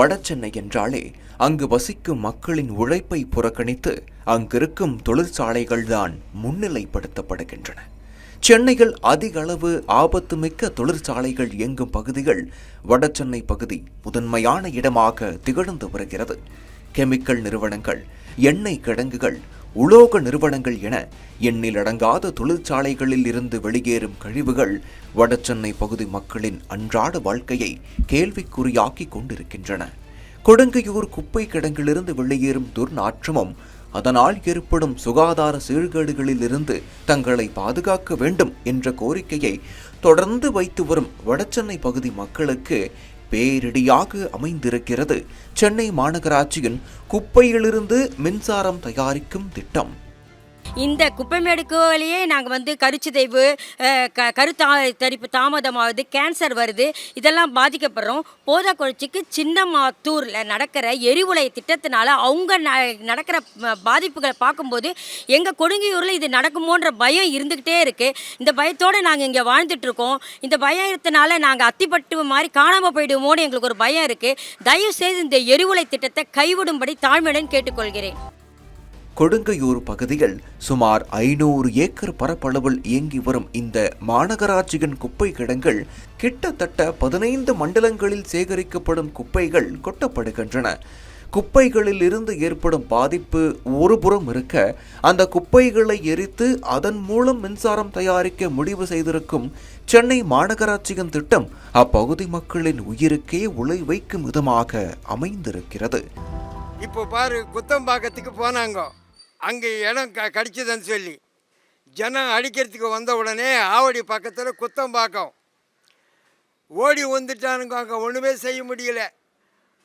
வடசென்னை என்றாலே அங்கு வசிக்கும் மக்களின் உழைப்பை புறக்கணித்து அங்கிருக்கும் தொழிற்சாலைகள்தான் முன்னிலைப்படுத்தப்படுகின்றன. சென்னையில் அதிக அளவு ஆபத்துமிக்க தொழிற்சாலைகள் இயங்கும் பகுதிகள் வடசென்னை பகுதி முதன்மையான இடமாக திகழ்ந்து வருகிறது. கெமிக்கல் நிறுவனங்கள் எண்ணெய் கிடங்குகள் உலோக நிறுவனங்கள் என எண்ணிலடங்காத தொழிற்சாலைகளில் இருந்து வெளியேறும் கழிவுகள் வடசென்னை பகுதி மக்களின் அன்றாட வாழ்க்கையை கேள்விக்குறியாக்கி கொண்டிருக்கின்றன. கொடுங்கையூர் குப்பை கிடங்கிலிருந்து வெளியேறும் துர்நாற்றமும் அதனால் ஏற்படும் சுகாதார சீர்கேடுகளிலிருந்து தங்களை பாதுகாக்க வேண்டும் என்ற கோரிக்கையை தொடர்ந்து வைத்து வரும் வடசென்னை பகுதி மக்களுக்கு பேரிடியாக அமைந்திருக்கிறது. சென்னை மாநகராட்சியின் குப்பையிலிருந்து மின்சாரம் தயாரிக்கும் திட்டம். இந்த குப்பைமேடுக்குள்ளேயே நாங்கள் வந்து கருச்சிதைவு க கருத்தா தரிப்பு தாமதமாகுது கேன்சர் வருது இதெல்லாம் பாதிக்கப்படுறோம். போதாக்குறைச்சிக்கு சின்னமாத்தூரில் நடக்கிற எரிவுலை திட்டத்தினால அவங்க ந நடக்கிற பாதிப்புகளை பார்க்கும்போது எங்கள் கொடுங்கியூரில் இது நடக்குமோன்ற பயம் இருந்துக்கிட்டே இருக்குது இந்த பயத்தோடு நாங்கள் இங்கே வாழ்ந்துட்டுருக்கோம். இந்த பயத்தினால நாங்கள் அத்திப்பட்டு மாதிரி காணாமல் போயிடுவோன்னு எங்களுக்கு ஒரு பயம் இருக்குது தயவு செய்து இந்த எரிவுலை திட்டத்தை கைவிடும்படி தாழ்மையுடன் கேட்டுக்கொள்கிறேன். கொடுங்கையூர் பகுதியில் சுமார் ஐநூறு ஏக்கர் பரப்பளவில் இயங்கி வரும் இந்த மாநகராட்சியின் குப்பை கிடங்கள் கிட்டத்தட்ட பதினைந்து மண்டலங்களில் சேகரிக்கப்படும் குப்பைகள் கொட்டப்படுகின்றன. குப்பைகளில் இருந்து ஏற்படும் பாதிப்பு ஒருபுறம் இருக்க அந்த குப்பைகளை எரித்து அதன் மூலம் மின்சாரம் தயாரிக்க முடிவு செய்திருக்கும் சென்னை மாநகராட்சியின் திட்டம் அப்பகுதி மக்களின் உயிருக்கே உலை வைக்கும் விதமாக அமைந்திருக்கிறது. இப்போ பாரு குத்தம்பாக்கத்துக்கு போனாங்க. அங்கே இடம் க கடிச்சதுன்னு சொல்லி. ஜனம் அடிக்கிறதுக்கு வந்த உடனே ஆவடி பக்கத்தில் குத்தம்பாக்கம் ஓடி வந்துட்டானுங்க அங்கே ஒன்றுமே செய்ய முடியல.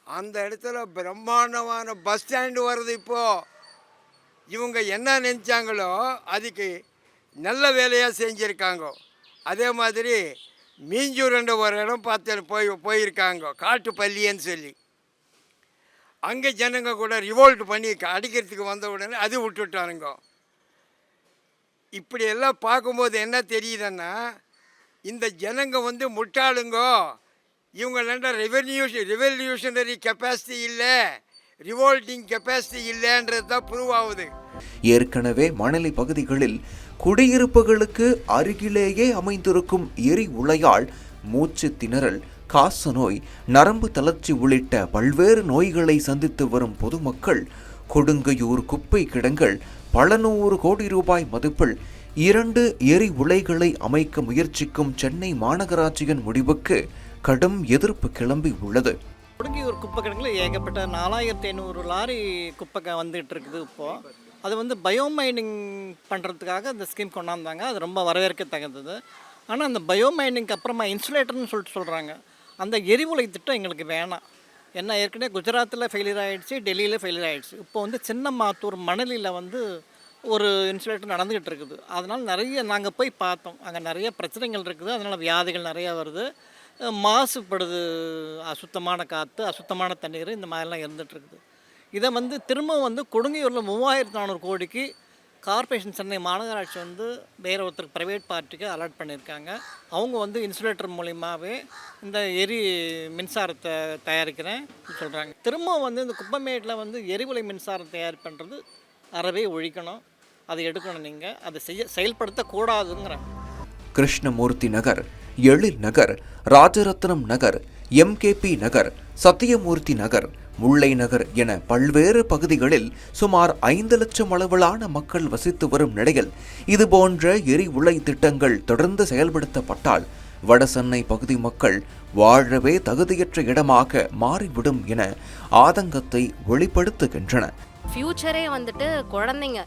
அந்த இடத்துல பிரம்மாண்டமான பஸ் ஸ்டாண்டு வருது இப்போது இவங்க என்ன நினச்சாங்களோ அதுக்கு நல்ல வேலையாக செஞ்சுருக்காங்க. அதே மாதிரி மீஞ்சூரண்ட ஒரு இடம் பார்த்து போய் போயிருக்காங்க காட்டு பள்ளின்னு சொல்லி. அங்கே ஜனங்க கூட ரிவோல்ட் பண்ணி அடிக்கிறதுக்கு வந்த உடனே அது விட்டுட்டானுங்க இப்படி எல்லாம் பார்க்கும்போது என்ன தெரியுதுன்னா இந்த ஜனங்க வந்து முட்டாளுங்கோ. இவங்கள ரெவென்யூ ரெவல்யூஷனரி கெப்பாசிட்டி இல்லை ரிவோல்டிங் கெப்பாசிட்டி இல்லைன்றது தான் ப்ரூவ் ஆகுது. ஏற்கனவே மணலி பகுதிகளில் குடியிருப்புகளுக்கு அருகிலேயே அமைந்திருக்கும் எரி உலையால் மூச்சு திணறல் காச நோய் நரம்பு தளர்ச்சி உள்ளிட்ட பல்வேறு நோய்களை சந்தித்து வரும் பொதுமக்கள் கொடுங்கையூர் குப்பை கிடங்கள் பல நூறு கோடி ரூபாய் மதிப்பில் இரண்டு எரி உலைகளை அமைக்க முயற்சிக்கும் சென்னை மாநகராட்சியின் முடிவுக்கு கடும் எதிர்ப்பு கிளம்பி உள்ளது. கொடுங்கையூர் குப்பை கிடங்கில் ஏகப்பட்ட நாலாயிரத்தி ஐநூறு லாரி குப்பை வந்துகிட்டு இருக்குது இப்போது அது வந்து பயோமைனிங் பண்ணுறதுக்காக அந்த ஸ்கீம் கொண்டாந்தாங்க. அது ரொம்ப வரவேற்கத்தக்கது. ஆனால் அந்த பயோமைனிங்க்கு அப்புறமா இன்சுலேட்டர்னு சொல்லிட்டு சொல்கிறாங்க அந்த எரிவுலை திட்டம் எங்களுக்கு வேணாம். ஏன்னா ஏற்கனவே குஜராத்தில் ஃபெயிலியர் ஆகிடுச்சு டெல்லியில் ஃபெயிலியர் ஆகிடுச்சு இப்போ வந்து சின்னமாத்தூர் மணலியில் வந்து ஒரு இன்சுலேட்டர் நடந்துக்கிட்டு இருக்குது. அதனால் நிறைய நாங்கள் போய் பார்த்தோம். அங்கே நிறைய பிரச்சனைகள் இருக்குது. அதனால் வியாதிகள் நிறையா வருது. மாசுபடுது அசுத்தமான காற்று அசுத்தமான தண்ணீர் இந்த மாதிரிலாம் இருந்துகிட்ருக்குது இதை வந்து திரும்ப வந்து கொடுங்கையூரில் மூவாயிரத்து நானூறு கோடிக்கு கார்ப்பரேஷன் சென்னை மாநகராட்சி வந்து வேறு ஒருத்தருக்கு ப்ரைவேட் பார்ட்டிக்கு அலாட் பண்ணியிருக்காங்க. அவங்க வந்து இன்சுலேட்டர் மூலியமாகவே இந்த எரி மின்சாரத்தை தயாரிக்கிறேன் சொல்கிறாங்க திரும்ப வந்து இந்த குப்பமேட்டில் வந்து எரிவலை மின்சாரம் தயார் பண்ணுறது அறவே ஒழிக்கணும். அதை எடுக்கணும் நீங்கள் அதை செய்ய செயல்படுத்தக்கூடாதுங்கிறேன் கிருஷ்ணமூர்த்தி நகர் எழில் நகர் ராஜரத்னம் நகர் எம்கேபி நகர் சத்தியமூர்த்தி நகர் முல்லை நகர் என பல்வேறு பகுதிகளில் சுமார் ஐந்து லட்சம் அளவிலான மக்கள் வசித்து வரும் நிலையில் இதுபோன்ற எரி உலை திட்டங்கள் தொடர்ந்து செயல்படுத்தப்பட்டால் வடசென்னை பகுதி மக்கள் வாழவே தகுதியற்ற இடமாக மாறிவிடும் என ஆதங்கத்தை வெளிப்படுத்துகின்றன. ஃப்யூச்சரே வந்துட்டு குழந்தைங்க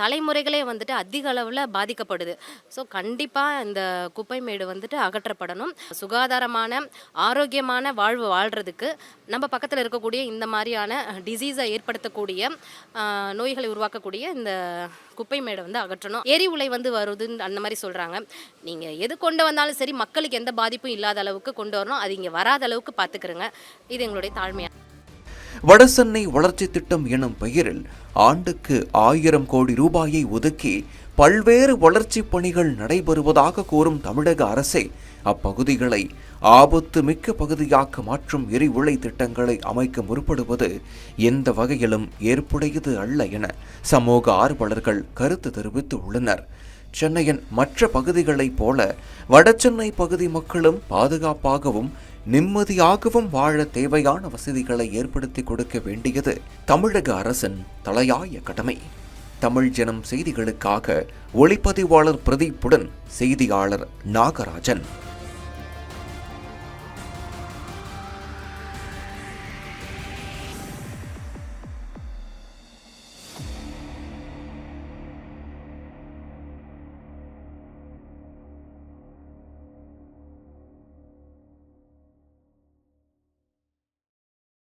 தலைமுறைகளே வந்துட்டு அதிக அளவில் பாதிக்கப்படுது. ஸோ கண்டிப்பாக இந்த குப்பை மேடு வந்துட்டு அகற்றப்படணும். சுகாதாரமான ஆரோக்கியமான வாழ்வு வாழ்கிறதுக்கு நம்ம பக்கத்தில் இருக்கக்கூடிய இந்த மாதிரியான டிசீஸை ஏற்படுத்தக்கூடிய நோய்களை உருவாக்கக்கூடிய இந்த குப்பை மேடை வந்து அகற்றணும். எரி உலை வந்து வருதுன்னு அந்த மாதிரி சொல்கிறாங்க நீங்கள் எது கொண்டு வந்தாலும் சரி மக்களுக்கு எந்த பாதிப்பும் இல்லாத அளவுக்கு கொண்டு வரணும். அது இங்கே வராத அளவுக்கு பார்த்துக்கிறோங்க இது எங்களுடைய தாழ்மையாக வடசென்னை வளர்ச்சி திட்டம் எனும் பெயரில் ஆண்டுக்கு ஆயிரம் கோடி ரூபாயை ஒதுக்கி பல்வேறு வளர்ச்சி பணிகள் நடைபெறுவதாக கூறும் தமிழக அரசை அப்பகுதிகளை ஆபத்து மிக்க பகுதியாக்க மாற்றும் எரிவுளை திட்டங்களை அமைக்க முற்படுவது எந்த வகையிலும் ஏற்புடையது அல்ல என சமூக ஆர்வலர்கள் கருத்து தெரிவித்து உள்ளனர் சென்னையின் மற்ற பகுதிகளைப் போல வடசென்னை பகுதி மக்களும் பாதுகாப்பாகவும் நிம்மதியாகவும் வாழ தேவையான வசதிகளை ஏற்படுத்தி கொடுக்க வேண்டியது தமிழக அரசின் தலையாய கடமை. தமிழ் ஜனம் செய்திகளுக்காக ஒளிப்பதிவாளர் பிரதீப்புடன் செய்தியாளர் நாகராஜன்.